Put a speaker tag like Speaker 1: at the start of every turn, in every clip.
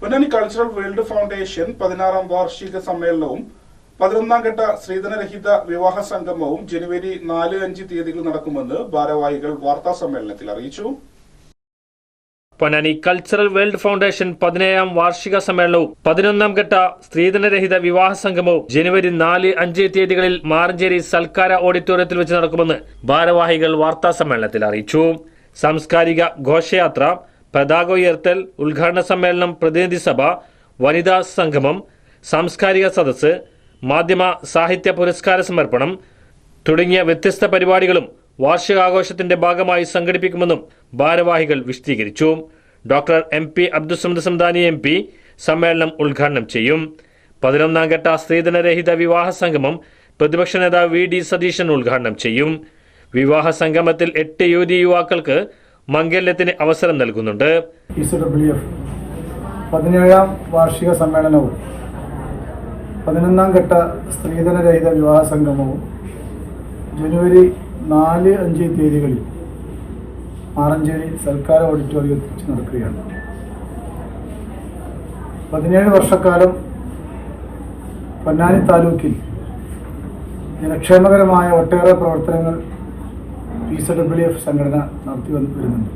Speaker 1: Ponnani cultural world foundation പതിനാറാം വാർഷിക സമ്മേളനവും പതിനൊന്നാം ഘട്ട സ്ത്രീധനരഹിത വിവാഹ സംഗമവും ജനുവരി നാല് അഞ്ച് തീയതികൾ നടക്കുമെന്ന് ഭാരവാഹികൾ വാർത്താ സമ്മേളനത്തിൽ അറിയിച്ചു.
Speaker 2: പൊന്നാനി കൾച്ചറൽ വേൾഡ് ഫൗണ്ടേഷൻ പതിനേഴാം വാർഷിക സമ്മേളനവും പതിനൊന്നാം ഘട്ട സ്ത്രീധനരഹിത വിവാഹ സംഗമവും ജനുവരി നാല് അഞ്ച് തീയതികളിൽ മാറഞ്ചേരി സൽക്കാര ഓഡിറ്റോറിയത്തിൽ വെച്ച് നടക്കുമെന്ന് ഭാരവാഹികൾ വാർത്താ സമ്മേളനത്തിൽ അറിയിച്ചു. സാംസ്കാരിക ഘോഷയാത്ര പതാക ഉയർത്തൽ ഉദ്ഘാടന സമ്മേളനം പ്രതിനിധി സഭ വനിതാ സംഗമം സാംസ്കാരിക സദസ്സ് മാധ്യമ സാഹിത്യ പുരസ്കാര സമർപ്പണം തുടങ്ങിയ വ്യത്യസ്ത പരിപാടികളും വാർഷികാഘോഷത്തിന്റെ ഭാഗമായി സംഘടിപ്പിക്കുമെന്നും ഭാരവാഹികൾ വിശദീകരിച്ചു. Doctor M P Abdussamad Samadani M P സമ്മേളനം ഉദ്ഘാടനം ചെയ്യും. പതിനൊന്നാം ഘട്ട സ്ത്രീധനരഹിത വിവാഹ സംഗമം പ്രതിപക്ഷ നേതാവ് വി ഡി സതീശൻ ഉദ്ഘാടനം ചെയ്യും. വിവാഹ സംഗമത്തിൽ എട്ട് യുവതി യുവാക്കൾക്ക് മംഗല്യത്തിന് അവസരം നൽകുന്നുണ്ട്.
Speaker 3: പതിനേഴാം വാർഷിക സമ്മേളനവും പതിനൊന്നാം ഘട്ട സ്ത്രീധനരഹിത വിവാഹ സംഗമവും ജനുവരി നാല് അഞ്ച് തീയതികളിൽ ആറഞ്ചേരി സർക്കാർ ഓഡിറ്റോറിയത്തിൽ നടക്കുകയാണ്. പതിനേഴ് വർഷക്കാലം പൊന്നാനി താലൂക്കിൽ ജനക്ഷേമകരമായ ഒട്ടേറെ പ്രവർത്തനങ്ങൾ പി സി ഡബ്ല്യു എഫ് സംഘടന നടത്തി വരുന്നുണ്ട്.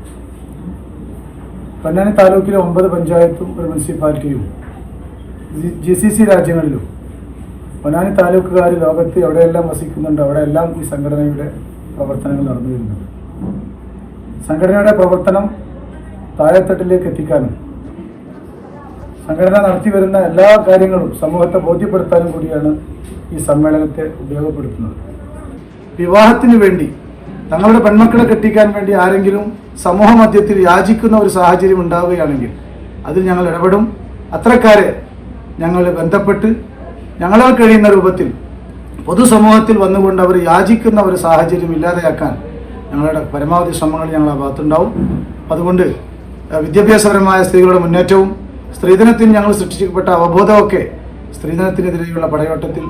Speaker 3: പൊന്നാനി താലൂക്കിലെ ഒമ്പത് പഞ്ചായത്തും ഒരു മുനിസിപ്പാലിറ്റിയും ജി സി സി രാജ്യങ്ങളിലും. പൊന്നാനി താലൂക്കുകാർ ലോകത്ത് എവിടെയെല്ലാം വസിക്കുന്നുണ്ട് അവിടെയെല്ലാം ഈ സംഘടനയുടെ പ്രവർത്തനങ്ങൾ നടന്നു വരുന്നുണ്ട്. സംഘടനയുടെ പ്രവർത്തനം താഴെത്തട്ടിലേക്ക് എത്തിക്കാനും സംഘടന നടത്തി വരുന്ന എല്ലാ കാര്യങ്ങളും സമൂഹത്തെ ബോധ്യപ്പെടുത്താനും കൂടിയാണ് ഈ സമ്മേളനത്തെ ഉപയോഗപ്പെടുത്തുന്നത്. വിവാഹത്തിന് വേണ്ടി തങ്ങളുടെ പെൺമക്കളെ കെട്ടിക്കാൻ വേണ്ടി ആരെങ്കിലും സമൂഹ മധ്യത്തിൽ യാചിക്കുന്ന ഒരു സാഹചര്യം ഉണ്ടാവുകയാണെങ്കിൽ അതിൽ ഞങ്ങൾ ഇടപെടും. അത്രക്കാരെ ഞങ്ങൾ ബന്ധപ്പെട്ട് ഞങ്ങളാൽ കഴിയുന്ന രൂപത്തിൽ പൊതുസമൂഹത്തിൽ വന്നുകൊണ്ട് അവർ യാചിക്കുന്ന ഒരു സാഹചര്യം ഇല്ലാതെയാക്കാൻ ഞങ്ങളുടെ പരമാവധി ശ്രമങ്ങൾ ഞങ്ങൾ ആ ഭാഗത്തുണ്ടാവും. അതുകൊണ്ട് വിദ്യാഭ്യാസപരമായ സ്ത്രീകളുടെ മുന്നേറ്റവും സ്ത്രീധനത്തിന് ഞങ്ങൾ സൃഷ്ടിക്കപ്പെട്ട അവബോധമൊക്കെ സ്ത്രീധനത്തിനെതിരെയുള്ള പടയോട്ടത്തിൽ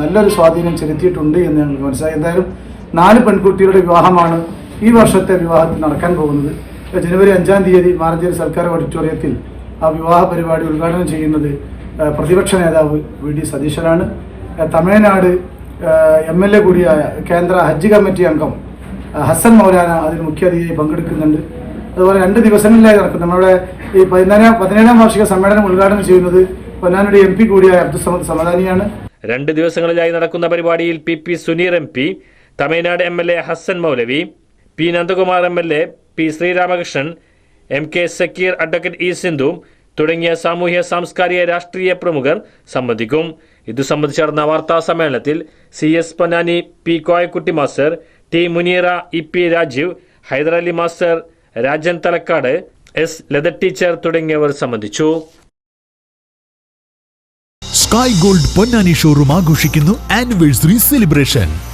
Speaker 3: നല്ലൊരു സ്വാധീനം ചെലുത്തിയിട്ടുണ്ട് എന്ന് ഞങ്ങൾക്ക് മനസ്സിലായി. എന്തായാലും നാല് പെൺകുട്ടികളുടെ വിവാഹമാണ് ഈ വർഷത്തെ വിവാഹത്തിൽ നടക്കാൻ പോകുന്നത്. ജനുവരി അഞ്ചാം തീയതി മാറഞ്ചേരി സർക്കാർ ഓഡിറ്റോറിയത്തിൽ ആ വിവാഹ പരിപാടി ഉദ്ഘാടനം ചെയ്യുന്നത് പ്രതിപക്ഷ നേതാവ് വി. ഡി. സതീശനാണ്. തമിഴ്നാട് എം എൽ എ കൂടിയായ കേന്ദ്ര ഹജ്ജ് കമ്മിറ്റി അംഗം ഹസൻ മൗലാന അതിൽ മുഖ്യാതിഥിയായി പങ്കെടുക്കുന്നുണ്ട്. അതുപോലെ രണ്ട് ദിവസങ്ങളിലായി നടക്കും നമ്മുടെ ഈ പതിനാലാം പതിനേഴാം വാർഷിക സമ്മേളനം ഉദ്ഘാടനം ചെയ്യുന്നത് പൊന്നാനിയുടെ എം പി കൂടിയായ അബ്ദുസമദ് സമദാനിയാണ്.
Speaker 2: രണ്ട് ദിവസങ്ങളിലായി നടക്കുന്ന പരിപാടിയിൽ P. P. Suneer M P Tamil Nadu M L A Hasan Maulavi P Nandakumar M L A P Sreeramakrishnan M K Zakir advocate E Sindhu തുടങ്ങിയ സാമൂഹ്യ സാംസ്കാരിക രാഷ്ട്രീയ പ്രമുഖർ സംബന്ധിക്കും. ഇതു സംബന്ധിച്ച് നടന്ന വാർത്താ സമ്മേളനത്തിൽ C S Ponnani P Koyakutty master T Muneera E P Rajeev Hyderali master Rajan Thalakkad S Latha teacher തുടങ്ങിയവർ സംബന്ധിച്ചു.
Speaker 4: സ്കൈ ഗോൾഡ് പൊന്നാനി ഷോറൂം ആഘോഷിക്കുന്നു ആനിവേഴ്സറി സെലിബ്രേഷൻ.